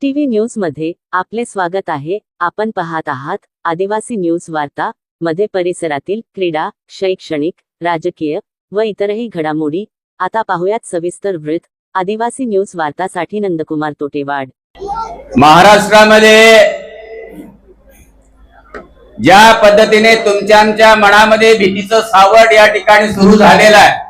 TV न्यूजमध्ये आपले स्वागत आहे. आपण पाहत आहात आदिवासी न्यूज वार्ता मध्ये परिसरातील क्रीडा शैक्षणिक राजकीय व इतरही घडामोडी. आता पाहुयात सविस्तर वृत्त. आदिवासी न्यूज वार्तासाठी नंदकुमार तोटेवाड. महाराष्ट्रामध्ये ज्या पद्धतीने तुमच्या मनामध्ये भीतीचं सावट या ठिकाणी सुरू झालेलं आहे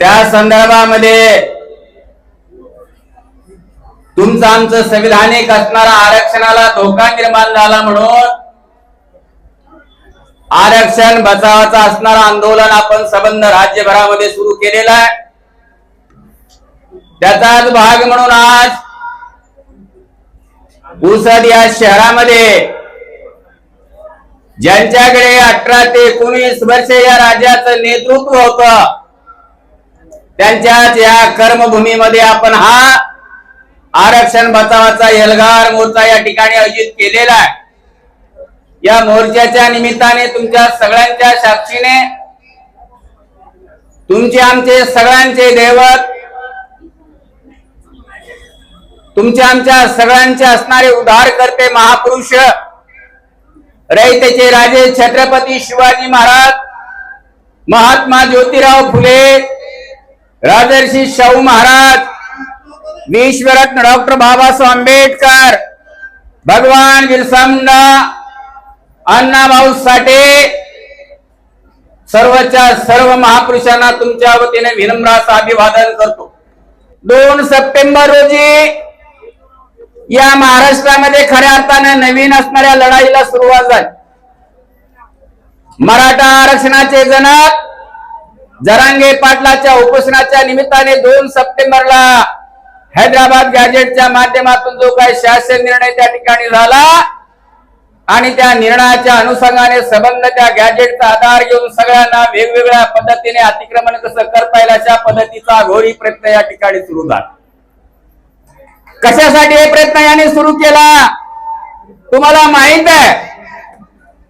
त्या संदर्भामध्ये तुमचं आमचं संविधानिक असणारा आरक्षणाला धोका निर्माण झाला म्हणून आरक्षण बचावाचा असणारा आंदोलन आपण संबंध राज्यभरामध्ये सुरू केलेला आहे. त्याचाच भाग म्हणून आज पुसद या शहरामध्ये ज्यांच्याकडे अठरा ते एकोणीस वर्षे या राज्याचं नेतृत्व होत त्यांच्याच या कर्मभूमीमध्ये आपण हा आरक्षण बचावाचा एल्गार मोर्चा या ठिकाणी आयोजित केलेला आहे. या मोर्चाच्या निमित्ताने तुमच्या सगळ्यांच्या साक्षीने तुमचे आमचे सगळ्यांचे दैवत तुमच्या आमच्या सगळ्यांचे असणारे उद्धारकर्ते महापुरुष रयतेचे राजे छत्रपती शिवाजी महाराज महात्मा ज्योतिराव फुले राजर्षी शाहू महाराज विश्वरत्न डॉक्टर बाबासाहेब आंबेडकर. भगवान बिरसा मुंडा अण्णाभाऊ साठे सर्वच्या सर्व महापुरुषांना तुमच्या वतीने विनम्राचं अभिवादन करतो. दोन सप्टेंबर रोजी या महाराष्ट्रामध्ये खऱ्या अर्थाने नवीन असणाऱ्या लढाईला सुरुवात झाली. मराठा आरक्षणाचे जनक जरांगे पाटलाच्या उपोषणाच्या निमित्ताने दोन सप्टेंबरला हैदराबाद गॅजेटच्या माध्यमातून जो काही शासन निर्णय त्या ठिकाणी झाला आणि त्या निर्णयाच्या अनुषंगाने संबंध त्या गॅजेटचा आधार घेऊन सगळ्यांना वेगवेगळ्या पद्धतीने अतिक्रमण कसं करता येईल अशा पद्धतीचा घोरी प्रयत्न या ठिकाणी सुरू झाला. कशासाठी हे प्रयत्न याने सुरू केला? तुम्हाला माहीत आहे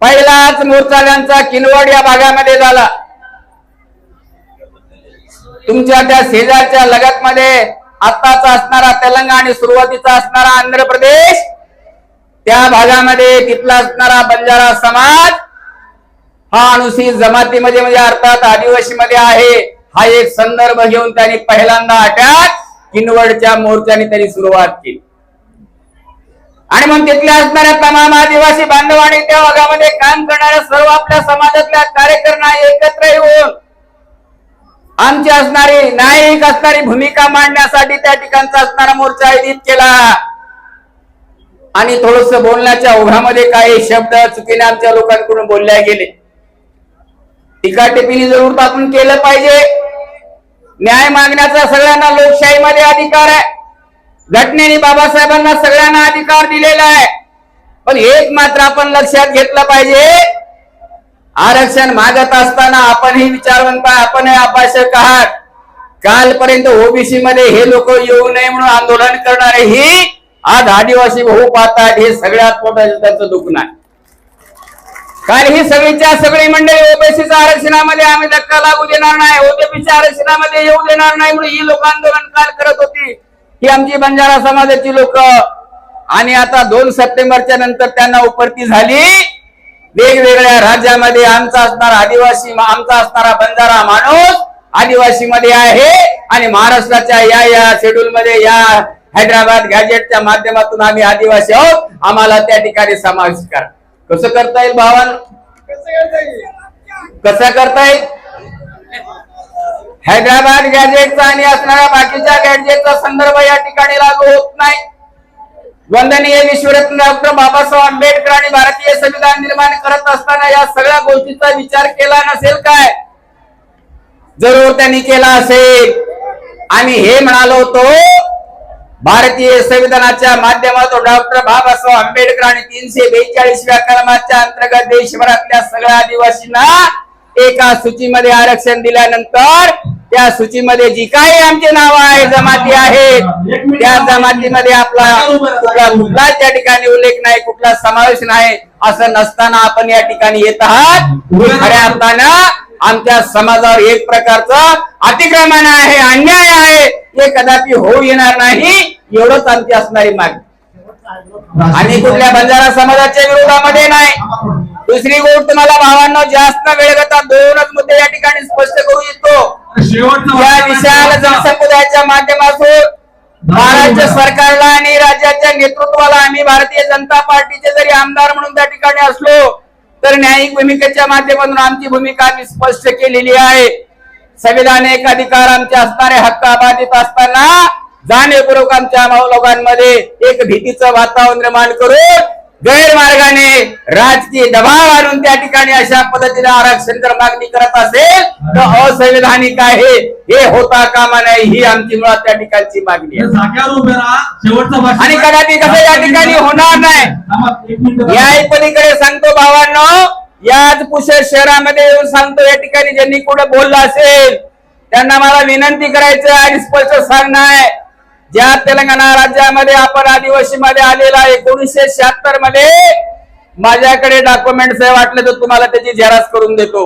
पहिलाच मोर्चाल्यांचा किनवड या भागामध्ये झाला. तुमच्या त्या शेजारच्या लगत मध्ये आत्ताचा असणारा तेलंगणा आणि सुरुवातीचा असणारा आंध्र प्रदेश त्या भागामध्ये तिथला असणारा बंजारा समाज हा अनुसूचित जमातीमध्ये म्हणजे अर्थात आदिवासी मध्ये आहे. हा एक संदर्भ घेऊन त्यांनी पहिल्यांदा अटॅक किनवडच्या मोर्चाने त्यांनी सुरुवात केली. आणि मग तिथल्या असणाऱ्या तमाम आदिवासी बांधवांनी त्या भागामध्ये काम करणाऱ्या सर्व आपल्या समाजातल्या कार्यकर्त्यांना एकत्र येऊन आमची असणारी न्यायिक असणारी भूमिका मांडण्यासाठी त्या ठिकाणचा असणारा मोर्चा आयोजित केला. आणि थोडस बोलण्याच्या ओघामध्ये काही शब्द चुकीने आमच्या लोकांकडून बोलल्या गेले. टीका टिप्पणी जरूर आपण केलं पाहिजे. न्याय मागण्याचा सगळ्यांना लोकशाहीमध्ये अधिकार आहे. घटनेने बाबासाहेबांना सगळ्यांना अधिकार दिलेला आहे. पण एक मात्र आपण लक्षात घेतलं पाहिजे. आरक्षण मागत असताना आपणही विचारवंत आपणही अपाशक आहात. कालपर्यंत ओबीसी मध्ये हे लोक येऊ नये म्हणून आंदोलन करणारे ही आज आदिवासी भाऊ पाहतात हे सगळ्यात मोठं त्यांचं दुःख आहे. कारण ही सगळीच्या सगळी मंडळी ओबीसीच्या आरक्षणामध्ये आम्ही धक्का लागू देणार नाही ओबीसीच्या आरक्षणामध्ये येऊ देणार नाही म्हणून ही लोक आंदोलन काल करत होती. ही आमची बंजारा समाजाची लोक. आणि आता दोन सप्टेंबरच्या नंतर त्यांना उपरती झाली. वेगवेगळ्या राज्यामध्ये आमचा असणारा आदिवासी आमचा असणारा बंजारा माणूस आदिवासी मध्ये आहे आणि महाराष्ट्राच्या या या शेड्यूल मध्ये या हैदराबाद गॅजेटच्या माध्यमातून आम्ही आदिवासी आहोत. आम्हाला त्या ठिकाणी समावेश करा. कसं करता येईल भावान? कसं करता येईल? हैदराबाद गॅजेटचा आणि असणाऱ्या बाकीच्या गॅजेटचा संदर्भ या ठिकाणी लागू होत नाही. वंदनीय विश्वरत्न डॉक्टर बाबासाहेब आंबेडकर आणि भारतीय संविधान निर्माण करत असताना या सगळ्या गोष्टीचा विचार केला नसेल काय? जरूर त्यांनी केला असेल. आम्ही हे म्हणालो होतो भारतीय संविधानाच्या माध्यमातून डॉक्टर बाबासाहेब आंबेडकर आणि तीनशे बेचाळीसव्या कलमाच्या अंतर्गत देशभरातल्या सगळ्या आदिवासींना एका सूचीमध्ये आरक्षण दिल्यानंतर त्या सूचीमध्ये जी काही आमचे नाव आहे जमाती आहेत त्या जमातीमध्ये आपला कुठला त्या ठिकाणी उल्लेख नाही कुठला समावेश नाही असं नसताना आपण या ठिकाणी येत आहात. खऱ्या अर्थानं आमच्या समाजावर एक प्रकारचं अतिक्रमण आहे अन्याय आहे हे कदापि होऊ येणार नाही एवढंच आमची असणारी मागणी. आणि कुठल्या बंजारा समाजाच्या विरोधामध्ये नाही. दुसरी गोष्ट तुम्हाला भावांना जास्त वेळ घेता दोनच मुद्दे या ठिकाणी स्पष्ट करू इच्छितो या विशाल जनसमुदायाच्या माध्यमातून महाराष्ट्र सरकारला आणि राज्याच्या नेतृत्वाला आम्ही भारतीय जनता पार्टीचे जरी आमदार म्हणून त्या ठिकाणी असलो तर न्यायिक भूमिकेच्या माध्यमातून आमची भूमिका आम्ही स्पष्ट केलेली आहे. संविधानिक अधिकार आमचे असणारे हक्क अबाधित असताना जाणीवपूर्वक आमच्या लोकांमध्ये एक भीतीचं वातावरण निर्माण करून गैरमार्गाने राजकीय दबाव आणून त्या ठिकाणी अशा पद्धतीने आरक्षण जर मागणी करत असेल तर असंविधानिक आहे. हे होता कामा नाही ही आमची मुळात त्या ठिकाणची मागणी आहे. आणि कदापि कसं या ठिकाणी होणार नाही. या पलीकडे सांगतो भावांनो याच पुणे शहरामध्ये येऊन सांगतो या ठिकाणी ज्यांनी कुठे बोललं असेल त्यांना मला विनंती करायचं आणि स्पष्ट सांगणं आहे. ज्या तेलंगणा राज्यामध्ये आपण आदिवासी मध्ये आलेला एकोणीसशे शहात्तरमध्ये माझ्याकडे डॉक्युमेंट्स आहे वाटले तर तुम्हाला त्याची झेरॉक्स करून देतो.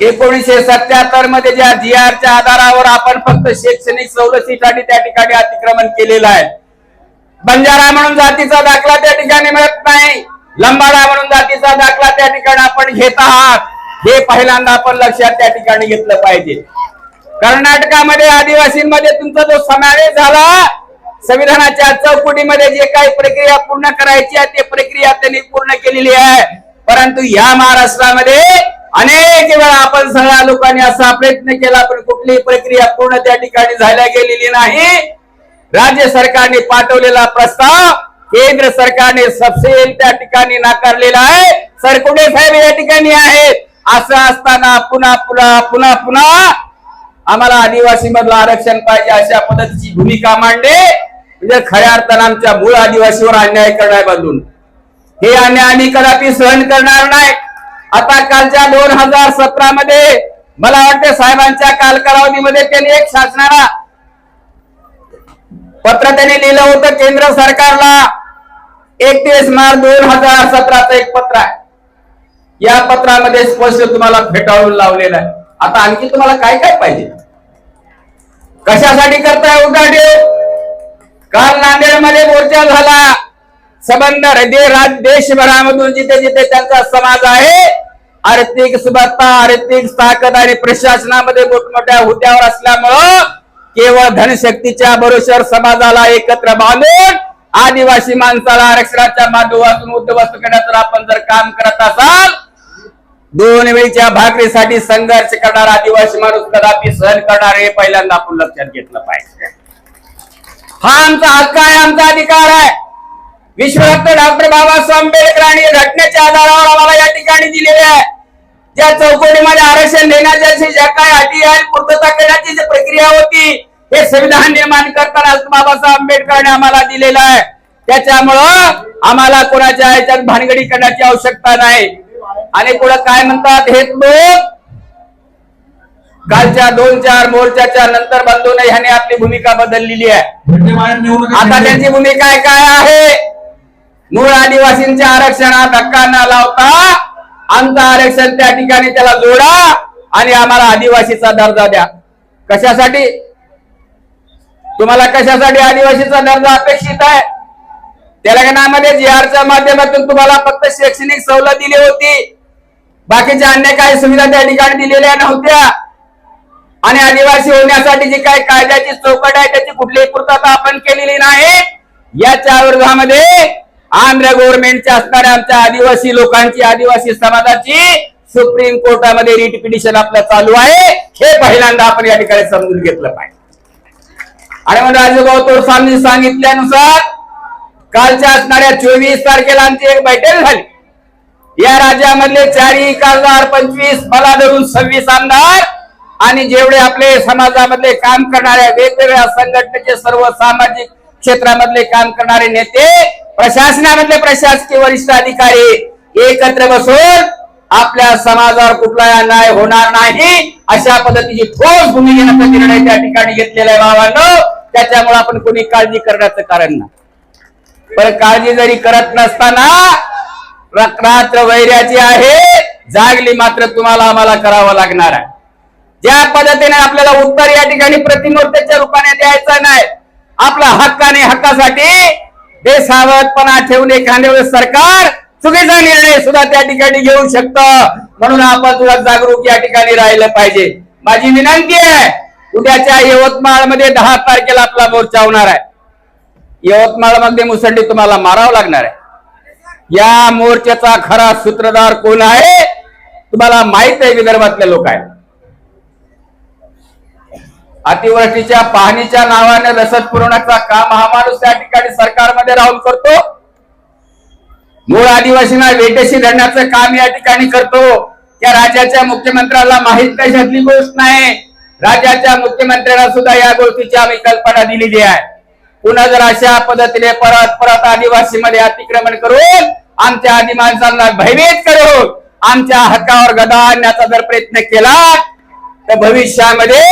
एकोणीसशे सत्याहत्तरमध्ये ज्या जी च्या आधारावर आपण फक्त शैक्षणिक सवलतीसाठी त्या ठिकाणी अतिक्रमण केलेलं आहे. बंजारा म्हणून जातीचा दाखला त्या ठिकाणी मिळत नाही. लंबाडा म्हणून जातीचा दाखला त्या ठिकाणी आपण घेत आहात. हे पहिल्यांदा आपण लक्षात त्या ठिकाणी घेतलं पाहिजे. कर्नाटकामध्ये आदिवासींमध्ये तुमचा जो समावेश झाला संविधानाच्या चौकटीमध्ये जे काही प्रक्रिया पूर्ण करायची आहे ते प्रक्रिया त्यांनी पूर्ण केलेली आहे. परंतु या महाराष्ट्रामध्ये अनेक वेळा आपण सगळ्या लोकांनी असा प्रयत्न केला पण कुठलीही प्रक्रिया पूर्ण त्या ठिकाणी झाल्या गेलेली नाही. राज्य सरकारने पाठवलेला प्रस्ताव केंद्र सरकारने सबसेल त्या ठिकाणी नाकारलेला आहे. सरकुडे साहेब या ठिकाणी आहेत? असं असताना पुन्हा पुन्हा पुन्हा पुन्हा आम्हाला आदिवासी मधलं आरक्षण पाहिजे अशा पद्धतीची भूमिका मांडणे म्हणजे खऱ्या अर्थानं आमच्या मूळ आदिवासीवर अन्याय करणार बाजून हे अन्याय आम्ही कदापि सहन करणार नाही. आता कालच्या दोन हजार सतरा मध्ये मला वाटते साहेबांच्या काल कालावधीमध्ये त्यांनी एक शासनाला पत्र त्यांनी लिहिलं होतं केंद्र सरकारला. एकतीस मार्च दोन हजार सतराचं एक पत्र आहे. या पत्रामध्ये स्पष्ट तुम्हाला फेटाळून लावलेलं आहे. आता आणखी तुम्हाला काय काय पाहिजे? कशासाठी करताय उद्घाटन काल नांदेडमध्ये मोर्चा झाला. संबंध हृदय राज देशभरामधून जिथे जिथे त्यांचा समाज आहे आर्थिक सुबत्ता आर्थिक ताकद आणि प्रशासनामध्ये मोठमोठ्या हुद्द्यावर असल्यामुळं केवळ धनशक्तीच्या बरोबर समाजाला एकत्र बांधून आदिवासी माणसाला आरक्षणाच्या माध्यमातून उद्ध्वस्त करण्याचं आपण जर काम करत असाल दोन वेळच्या भाकरीसाठी संघर्ष करणार आदिवासी माणूस कदापि सहन करणार हे पहिल्यांदा आपण लक्षात घेतलं पाहिजे. हा आमचा हक्क आहे आमचा अधिकार आहे. विश्वरत्न डॉक्टर बाबासाहेब आंबेडकरांनी घटनेच्या आधारावर आम्हाला या ठिकाणी दिलेले आहे. ज्या चौकटीमध्ये आरक्षण देण्याच्या ज्या काही अटी आहेत पूर्तता करण्याची जी प्रक्रिया होती हे संविधान निर्माण करताना बाबासाहेब आंबेडकरांनी आम्हाला दिलेलं आहे. त्याच्यामुळं आम्हाला कोणाच्या ह्याच्यात भानगडी करण्याची आवश्यकता नाही. आणि पुढे काय म्हणतात हे लोक कालच्या दोन चार मोर्चाच्या नंतर बंधून ह्याने आपली भूमिका बदललेली आहे. आता त्यांची भूमिका काय काय आहे? मूळ आदिवासींच्या आरक्षणात धक्का न लावता आमचं आरक्षण त्या ठिकाणी त्याला जोडा आणि आम्हाला आदिवासीचा दर्जा द्या. कशासाठी? तुम्हाला कशासाठी आदिवासीचा दर्जा अपेक्षित आहे? तेलंगणामध्ये जी आरच्या माध्यमातून तुम्हाला फक्त शैक्षणिक सवलत दिली होती. बाकीच्या अन्य काही सुविधा त्या ठिकाणी दिलेल्या नव्हत्या. आणि आदिवासी होण्यासाठी जी काही कायद्याची चौकट आहे त्याची कुठलीही पूर्तता आपण केलेली नाही. याच्या विरोधामध्ये आंध्र गव्हर्नमेंटच्या असणाऱ्या आमच्या आदिवासी लोकांची आदिवासी समाजाची सुप्रीम कोर्टामध्ये रिट पिटिशन आपलं चालू आहे. हे पहिल्यांदा आपण या ठिकाणी समजून घेतलं पाहिजे. आणि मग राजभाऊ तोडसांनी सांगितल्यानुसार कालच्या असणाऱ्या चोवीस तारखेला आमची एक बैठक झाली. या राज्यामधले चारही खासदार पंचवीस मला धरून सव्वीस आमदार आणि जेवढे आपले समाजामधले काम करणाऱ्या वेगवेगळ्या संघटनेचे सर्व सामाजिक क्षेत्रामधले काम करणारे नेते प्रशासनामधले प्रशासकीय वरिष्ठ अधिकारी एकत्र बसून आपल्या समाजावर कुठलाही अन्याय होणार नाही अशा पद्धतीची ठोस भूमी घेण्याचा निर्णय त्या ठिकाणी घेतलेला आहे बाबांनो त्याच्यामुळे आपण कोणी काळजी करण्याचं कारण नाही. पण काळजी जरी करत नसताना रात्र वैर्याची आहे. जागली मात्र तुम्हाला आम्हाला करावं लागणार आहे. ज्या पद्धतीने आपल्याला उत्तर या ठिकाणी प्रतिमूर्तीच्या रूपाने द्यायचं नाही आपला हक्काने हक्कासाठी बेसावधपणा ठेवून एखाद्या सरकार चुकीचा निर्णय सुद्धा त्या ठिकाणी घेऊ शकतं. म्हणून आपण तुला जागरूक या ठिकाणी राहिलं पाहिजे. माझी विनंती आहे उद्याच्या यवतमाळमध्ये दहा तारखेला आपला मोर्चा होणार आहे. यवतमाळमध्ये मुसंडी तुम्हाला मारावं लागणार आहे. या मोर्चाचा खरा सूत्रधार कोण आहे? तुम्हाला माहीत आहे विदर्भातले लोक आहेत. अतिवृष्टीच्या पाहणीच्या नावाने रसद पुरवण्याचा काम हा माणूस त्या ठिकाणी सरकारमध्ये राहून करतो. मूळ आदिवासींना वेटेशी धरण्याचं काम या ठिकाणी करतो. या राज्याच्या मुख्यमंत्र्याला माहीत कशातली गोष्ट नाही. राज्याच्या मुख्यमंत्र्यांना सुद्धा या गोष्टीची आम्ही कल्पना दिलेली आहे. पुन्हा जर अशा पद्धतीने परत परत आदिवासी मध्ये अतिक्रमण करून आमच्या आधी माणसांना भयभीत करून आमच्या हक्कावर गदा आणण्याचा जर प्रयत्न केला तर भविष्यामध्ये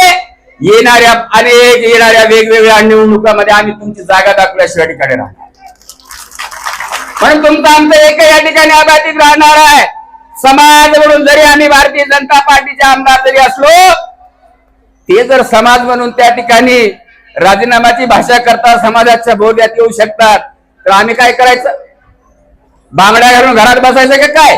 येणाऱ्या अनेक येणाऱ्या वेगवेगळ्या निवडणुकामध्ये आम्ही तुमची जागा दाखवल्याशिवाय ठिकाणी राहणार. म्हणून तुमचं आमचं एक या ठिकाणी अबाधित राहणार आहे. समाज म्हणून जरी आम्ही भारतीय जनता पार्टीचे आमदार जरी असलो ते जर समाज म्हणून त्या ठिकाणी राजीनामाची भाषा करता समाजाच्या बोध्यात येऊ शकतात तर आम्ही काय करायचं? बांगड्या घालून घरात बसायचं का काय?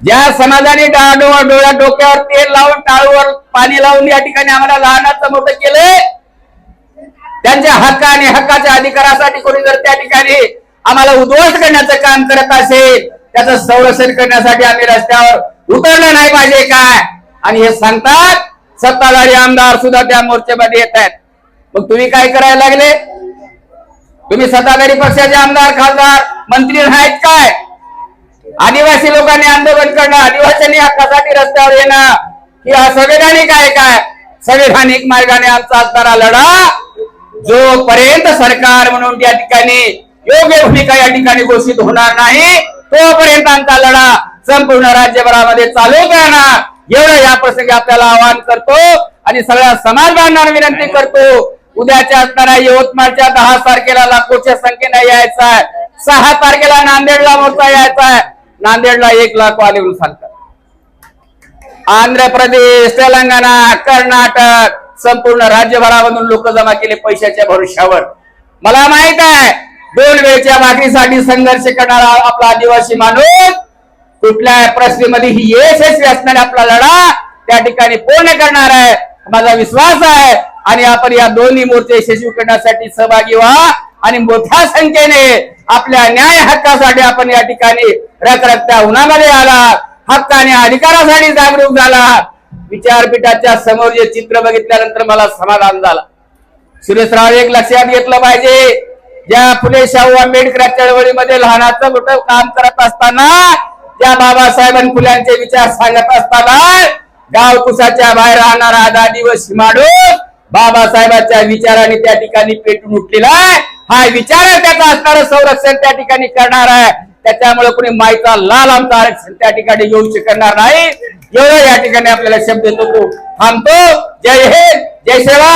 ज्या समाजाने डा- डोळ्या डोक्यावर तेल लावून टाळूवर पाणी लावून या ठिकाणी आम्हाला लहानाचं मोठं केलंय. त्यांच्या हक्क आणि हक्काच्या अधिकारासाठी कोणी जर त्या ठिकाणी आम्हाला उद्ध्वस्त करण्याचं काम करत असेल त्याचं संरक्षण करण्यासाठी आम्ही रस्त्यावर उतरलं नाही पाहिजे काय? आणि हे सांगतात सत्ताधारी आमदार सुद्धा त्या मोर्चेमध्ये येत आहेत. मग तुम्ही काय करायला लागले? तुम्ही सत्ताधारी पक्षाचे आमदार खासदार मंत्री आहेत काय? आदिवासी लोकांनी आंदोलन करणं आदिवासींनी हक्कासाठी रस्त्यावर येणं ही असंवैधानिक आहे काय? संविधानिक मार्गाने आमचा असणारा लढा जोपर्यंत सरकार म्हणून या ठिकाणी योग्य भूमिका या ठिकाणी घोषित होणार नाही तोपर्यंत आमचा लढा संपूर्ण राज्यभरामध्ये चालूच राहणार एवढं या प्रसंगी आपल्याला आवाहन करतो आणि सगळ्या समाज बांधवांना विनंती करतो उद्याच्या असणाऱ्या यवतमाळच्या दहा तारखेला लाखोच्या संख्येने यायचं आहे. सहा तारखेला नांदेडला मोर्चा यायचा आहे. नांदेडला एक लाख वाले सांगतात. आंध्र प्रदेश तेलंगणा कर्नाटक संपूर्ण राज्यभरामधून लोक जमा केले पैशाच्या भरोश्यावर मला माहीत आहे दोन वेळच्या मागणीसाठी संघर्ष करणारा आपला आदिवासी माणूस कुठल्या परिस्थितीमध्ये ही यशस्वी असणारी आपला लढा त्या ठिकाणी पूर्ण करणार आहे. माझा विश्वास आहे आणि आपण या दोन्ही मोर्चे यशस्वी करण्यासाठी सहभागी व्हा आणि मोठ्या संख्येने आपल्या न्याय हक्कासाठी आपण या ठिकाणी रखरखत्या उन्हामध्ये आला हक्क आणि अधिकारासाठी जागरूक झाला विचारपीठाच्या समोर जे चित्र बघितल्यानंतर मला समाधान झाला. सुरेशराव एक लक्षात घेतलं पाहिजे. ज्या फुले शाहू आंबेडकर चळवळीमध्ये लहानाचं मोठं काम करत असताना त्या बाबासाहेबां फुल्यांचे विचार सांगत असताना गाव कुसाच्या बाहेर राहणारा आधा दिवस माडून बाबासाहेबांच्या विचाराने त्या ठिकाणी पेटून उठलेला आहे. हा विचार त्याचा असणारं संरक्षण त्या ठिकाणी करणार आहे. त्याच्यामुळे कोणी माईचा लाल आमचा आरक्षण त्या ठिकाणी येऊ शकणार नाही. एवढं या ठिकाणी आपल्याला शब्द देतो. तो थांबतो. जय हिंद. जय सेवा.